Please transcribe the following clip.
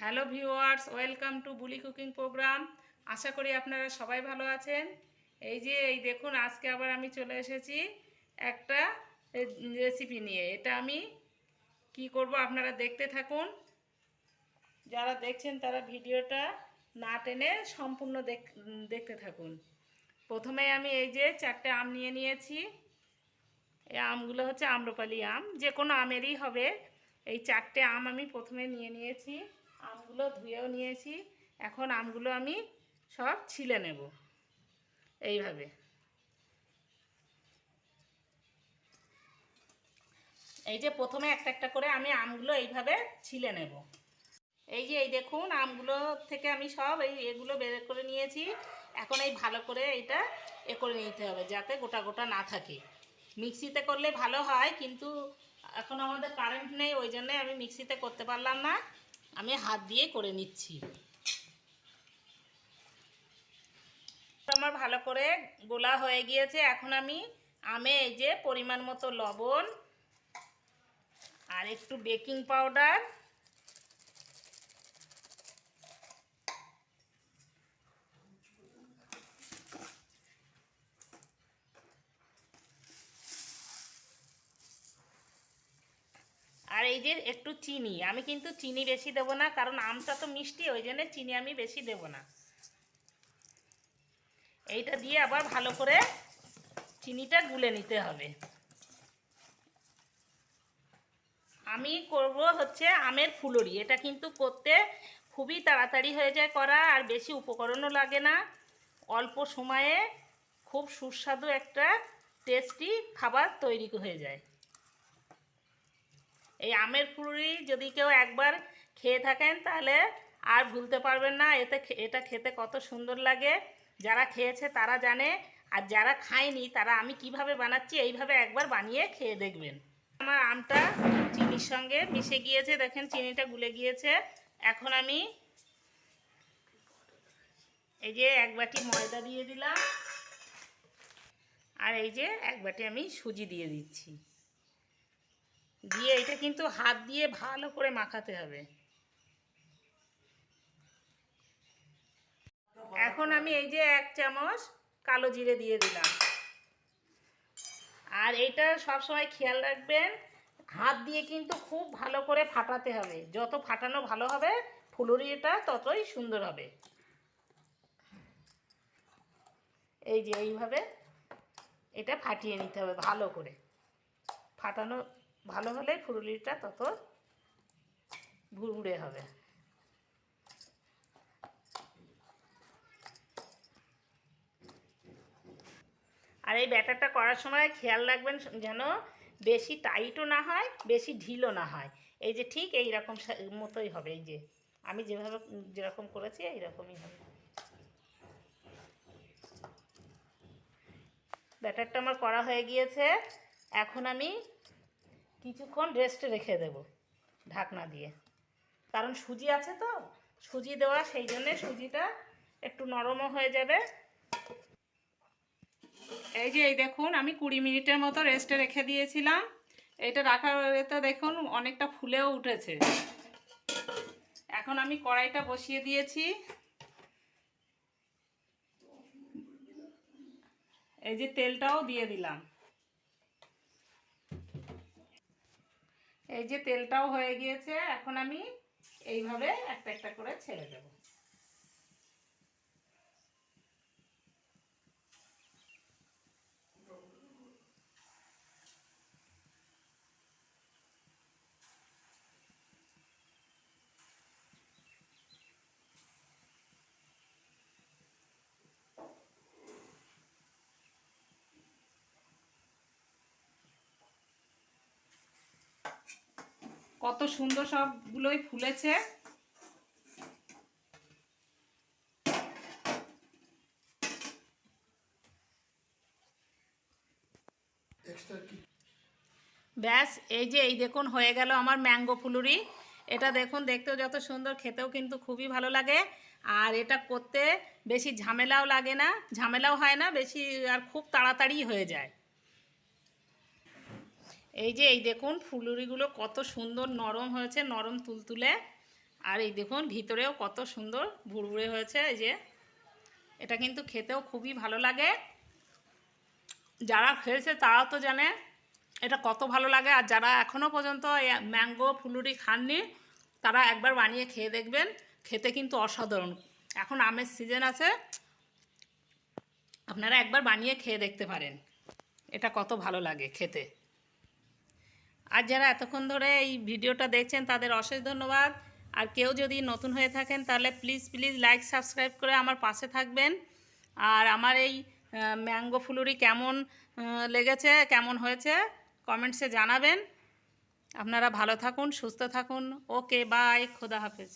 Hello viewers, welcome to Buli cooking program. আশা করি আপনারা সবাই ভালো আছেন। এই যে, এই দেখুন, আজকে আবার আমি চলে এসেছি একটা রেসিপি নিয়ে। এটা আমি কি করব আপনারা দেখতে থাকুন। যারা দেখছেন, তারা ভিডিওটা না টেনে সম্পূর্ণ দেখ- দেখতে থাকুন। প্রথমে আমি এই যে চারটে আম নিয়ে নিয়েছি। এই আমগুলো হচ্ছে আম্রপালি আম। যে কোনো আমেরই হবে। এই চারটে আম আমি প্রথমে নিয়ে নিয়েছি। আমগুলো ধুয়েও নিয়েছি। এখন আমগুলো আমি সব ছিলে নেব। এইভাবে। এই যে প্রথমে একটা একটা করে আমি আমগুলো এইভাবে ছিলে নেব। এই যে এই দেখুন, আমগুলো থেকে আমি সব এই এগুলো বের করে নিয়েছি। এখন এই ভালো করে এইটা এ করে নিতে হবে যাতে গোটা গোটা না থাকে। মিক্সিতে করলে ভালো হয়, কিন্তু এখন আমাদের কারেন্ট নেই, ওই জন্যে আমি মিক্সিতে করতে পারলাম না। আমি হাত দিয়ে করে নিচ্ছি। আমার ভালো করে গোলা হয়ে গিয়েছে। এখন আমি আমে এই যে পরিমাণ মতো লবণ আর একটু বেকিং পাউডার এই যে একটু চিনি। আমি কিন্তু চিনি বেশি দেবো না, কারণ আমটা তো মিষ্টি, ওই জন্য চিনি আমি বেশি দেবো না। এইটা দিয়ে আবার ভালো করে চিনিটা গুলে নিতে হবে। আমি করব হচ্ছে আমের ফুলরি। এটা কিন্তু করতে খুবই তাড়াতাড়ি হয়ে যায় করা, আর বেশি উপকরণও লাগে না। অল্প সময়ে খুব সুস্বাদু একটা টেস্টি খাবার তৈরি হয়ে যায়। এই আমের ফুলুরি যদি কেউ একবার খেয়ে থাকেন তাহলে আর ভুলতে পারবেন না। এতে এটা খেতে কত সুন্দর লাগে। যারা খেয়েছে তারা জানে। আর যারা খায়নি তারা আমি কীভাবে বানাচ্ছি এইভাবে একবার বানিয়ে খেয়ে দেখবেন। আমার আমটা চিনির সঙ্গে মিশে গিয়েছে। দেখেন চিনিটা গুলে গিয়েছে। এখন আমি এই যে এক বাটি ময়দা দিয়ে দিলাম। আর এই যে এক বাটি আমি সুজি দিয়ে দিচ্ছি। দিয়ে এটা কিন্তু হাত দিয়ে ভালো করে মাখাতে হবে। এখন আমি এই যে এক চামচ কালো জিরে দিয়ে দিলাম। আর এটা সব সময় খেয়াল রাখবেন, হাত দিয়ে কিন্তু খুব ভালো করে ফাটাতে হবে। যত ফাটানো ভালো হবে ফুলুরিটা ততই সুন্দর হবে। এই যে এইভাবে এটা ফাটিয়ে নিতে হবে ভালো করে। ফাটানো ভালো হলে ফুলুরিটা তত ভুরভুরে হবে। আর এই ব্যাটারটা করার সময় খেয়াল রাখবেন যেন বেশি টাইটও না হয়, বেশি ঢিলও না হয়। এই যে ঠিক এই রকম মতোই হবে, এই যে আমি যেভাবে যেরকম করেছি এইরকমই হবে। ব্যাটারটা আমার করা হয়ে গিয়েছে। এখন আমি কিছুক্ষণ রেস্টে রেখে দেব ঢাকনা দিয়ে। কারণ সুজি আছে তো, সুজি দেওয়া, সেই জন্যে সুজিটা একটু নরমও হয়ে যাবে। এই যে এই দেখুন, আমি কুড়ি মিনিটের মতো রেস্টে রেখে দিয়েছিলাম। এটা রাখার এতে দেখুন, অনেকটা ফুলেও উঠেছে। এখন আমি কড়াইটা বসিয়ে দিয়েছি। এই যে তেলটাও দিয়ে দিলাম। এই যে তেলটাও হয়ে গিয়েছে এখন আমি এইভাবে একটা একটা করে ছেড়ে দেব। কত সুন্দর সবগুলোই ফুলেছে। ব্যাস এই যে এই দেখুন হয়ে গেল আমার ম্যাঙ্গো ফুলুরি। এটা দেখুন দেখতেও যত সুন্দর খেতেও কিন্তু খুবই ভালো লাগে। আর এটা করতে বেশি ঝামেলাও লাগে না ঝামেলাও হয় না বেশি আর খুব তাড়াতাড়ি হয়ে যায়। এই যে, এই দেখুন, ফুলুরিগুলো কত সুন্দর নরম হয়েছে, নরম তুলতুলে। আর এই দেখুন, ভিতরেও কত সুন্দর ভুরভুরে হয়েছে, এই যে। এটা কিন্তু খেতেও খুবই ভালো লাগে। যারা খেয়েছে তারাও তো জানে, এটা কত ভালো লাগে। আর যারা এখনও পর্যন্ত ম্যাঙ্গো, ফুলুরি খাননি, তারা একবার বানিয়ে খেয়ে দেখবেন। খেতে কিন্তু অসাধারণ। এখন আমের সিজন আছে, আপনারা একবার বানিয়ে খেয়ে দেখতে পারেন। এটা কত ভালো লাগে খেতে। আর যারা এতক্ষণ ধরে এই ভিডিওটা দেখছেন, তাদের অশেষ ধন্যবাদ। আর কেউ যদি নতুন হয়ে থাকেন, তাহলে প্লিজ প্লিজ লাইক সাবস্ক্রাইব করে আমার পাশে থাকবেন। আর আমার এই ম্যাঙ্গো ফুলুরি কেমন লেগেছে, কেমন হয়েছে কমেন্টসে জানাবেন। আপনারা ভালো থাকুন, সুস্থ থাকুন। ওকে বাই খোদা হাফেজ।